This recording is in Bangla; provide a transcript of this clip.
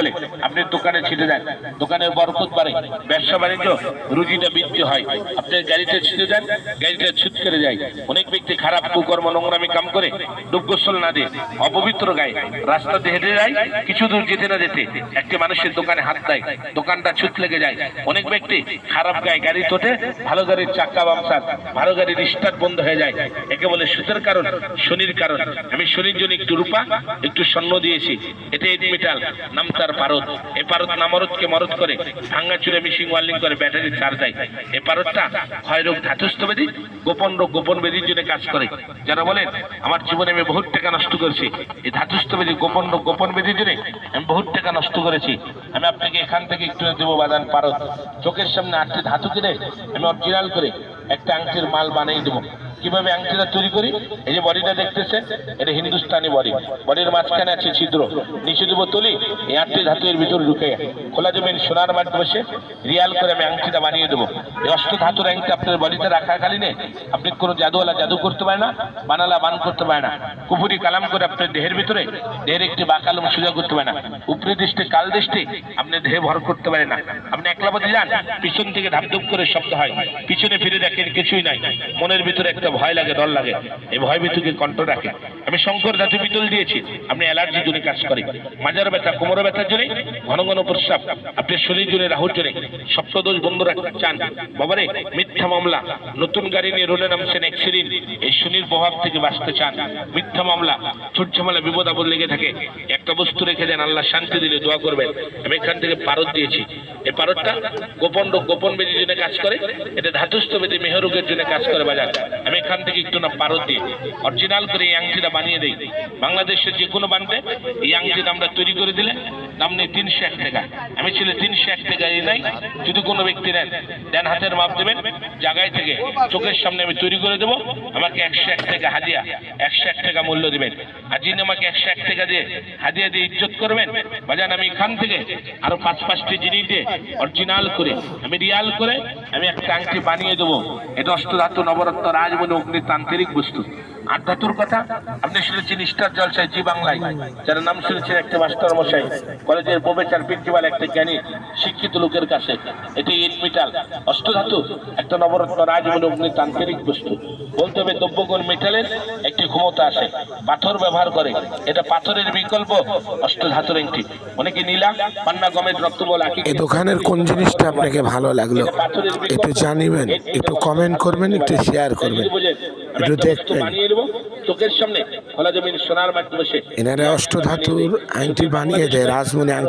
বলে আপনি দোকানে ছিটে দেন দোকানে বরকত বাড়ে। ব্যবসা বাণিজ্য, রুজিটা বৃদ্ধি হয়। আপনার গাড়িতে ছিটে দেন গাড়িটা ছুট করে যায়। অনেক ব্যক্তি খারাপ কুকর্ম, নোংরামি কাম করে ডুব গোসল না দিয়ে। অপবিত্র গায়ে। রাস্তা হেঁটে যায়, কিছু দূর যেতে না যেতে একটি মানুষের দোকানে হাত দেয়। দোকানটা ছুট লেগে যায়। অনেক ব্যক্তি খারাপ গায়ে গাড়ি তোটে, ভালো গাড়ির চাক্কা বামসার ভালো গাড়ির স্টার্ট বন্ধ হয়ে যায়। একে বলে সুতের কারণ, শনির কারণ। আমি শনির জন্য একটু রূপা, একটু স্বর্ণ দিয়েছি। এটা এইট মেটাল নাম তার পারদ। এই পারদ নামরদকে মরদ করে? ভাঙ্গা চুরে মিশিং ওয়ার্লিং করে ব্যাটারি চার দেয়। এই পারদটা হয় রোগ ধাতুস্থ বেদি, গোপন রোগ গোপন বেদির জন্য কাজ করে। যারা বলেন, আমার জীবনে আমি বহুত টাকা নষ্ট করেছি। এই ধাতুস্থ বেদি, গোপন রোগ গোপন বেদির জন্য আমি বহুত টাকা নষ্ট করেছি। আমি আপনাকে এখান থেকে একটু দেবো বাদান পারদ। চোখের সামনে আটটি ধাতু কিনে আমি অরিজিনাল করে একটা আংটির মাল বানিয়ে দেবো। কীভাবে আংটিটা তৈরি করি? এই যে বডিটা দেখতেছেন এটা হিন্দুস্তানি বডি। বডির মাঝখানে আছে ছিদ্র। নিচে দেবো তুলি, এই আটটি ধাতু এর ভিতরে ঢুকে। খোলা জমিন, সোনার মাঠ বসে রিয়াল করে আমি আংটিটা বানিয়ে দেবো। এই অষ্ট ধাতুর আংটি আপনার বডিতে রাখাকালীনে আপনি কোনো জাদুওয়ালা জাদু করতে পারে না, বানালা বান করতে পারে না। কুপুরি কালাম করে আপনার দেহের ভিতরে দেহের একটি বাকালম সোজা করতে পারে না। উপরি দৃষ্টি, কাল দৃষ্টি আপনি দেহে ভর করতে পারে না। আপনি একলা পথে যান, পিছন থেকে ধাপধুপ করে শব্দ হয়। পিছনে ফিরে দেখেন কিছুই নাই। মনের ভিতরে একটা ভয় লাগে, ডর লাগে। এই ভয় ভিতরকে কণ্ঠ রাখে। আমি শঙ্কর ধাতু পিতল দিয়েছি, আপনি অ্যালার্জি জন্য কাজ করে মাজার ব্যথা, কোমর ব্যথার জন্য ঘন ঘন প্রস্রাব। আপনি শরীর জন্য রাহুর জন্য সপ্তদোষ বন্ধ রাখতে চান। বাবারে, মিথ্যা মামলা। নতুন গাড়ি নিয়ে রোডে নামছেন অ্যাক্সিডেন্ট এই শনির প্রভাব থেকে বাঁচতে চান। মিথ্যা মামলা। ছোট ঝামেলা বিপদ আপদ লেগে থাকে। একটা বস্তু রেখে দেন, আল্লাহ শান্তি দিলে, দোয়া করবেন। আমি এখান থেকে পারদ দিয়েছি। এই পারদটা গোপন গোপন বেদির জন্য কাজ করে, এটা ধাতুস্থ বেদি মেহরোগের জন্য কাজ করে বাজার। আমি এখান থেকে একটু না পারদ দিই। অরিজিনাল করে এই আংটিটা বানিয়ে দেই। বাংলাদেশের যে কোনো বানতে এই আংটিটা আমরা তৈরি করে দিলে দাম নেই তিনশো এক টাকা। আমি ছিল তিনশো এক টাকা এই নাই, যদি কোনো ব্যক্তি নেন, দেন হাতের মাপ দেবেন, জায়গায় থেকে চোখের সামনে আমি তৈরি করে দেবো, আমাকে একশো এক টাকা হাদিয়া, একশো এক টাকা মূল্য দিবেন। আর যিনি আমাকে একশো এক টাকা দিয়ে হাদিয়া দিয়ে দিয়ে ইজ্জত করবেন? বাজান, আমি এখান থেকে আরও পাঁচ পাঁচটি জিনিস দিয়ে অরিজিনাল করে, আমি রিয়াল করে, আমি একটা আংটি বানিয়ে দেবো। এটা অষ্টধাতু নবরত্ন বলে অগ্নি তান্ত্রিক বস্তু। আর ধাতুর কথা? আপনি শুনেছেন স্টার জলসায় জি বাংলায়? যারা নাম শুনেছেন একটা মাস্টার মশাই কলেজের প্রফেসর প্রিন্সিপাল একটা জ্ঞানী শিক্ষিত লোকের কাছে। এটি ইট মিটাল। অষ্টধাতু একটা নবরত্ন অগ্নি তান্ত্রিক বস্তু। বলতে হবে দ্রব্যগুণ মেটালের একটি ক্ষমতা আছে। পাথর ব্যবহার করে। এটা পাথরের বিকল্প অষ্টধাতুর একটি। অনেকে নীলা পান্না গমের রক্তবল আঁকি এই দোকানের কোন জিনিসটা আপনাকে ভালো লাগল? একটু জানিবেন একটু কমেন্ট করবেন একটু শেয়ার করবেন। এনারা অষ্টধাতুর আংটি বানিয়ে দেয় রাজমণি আংটি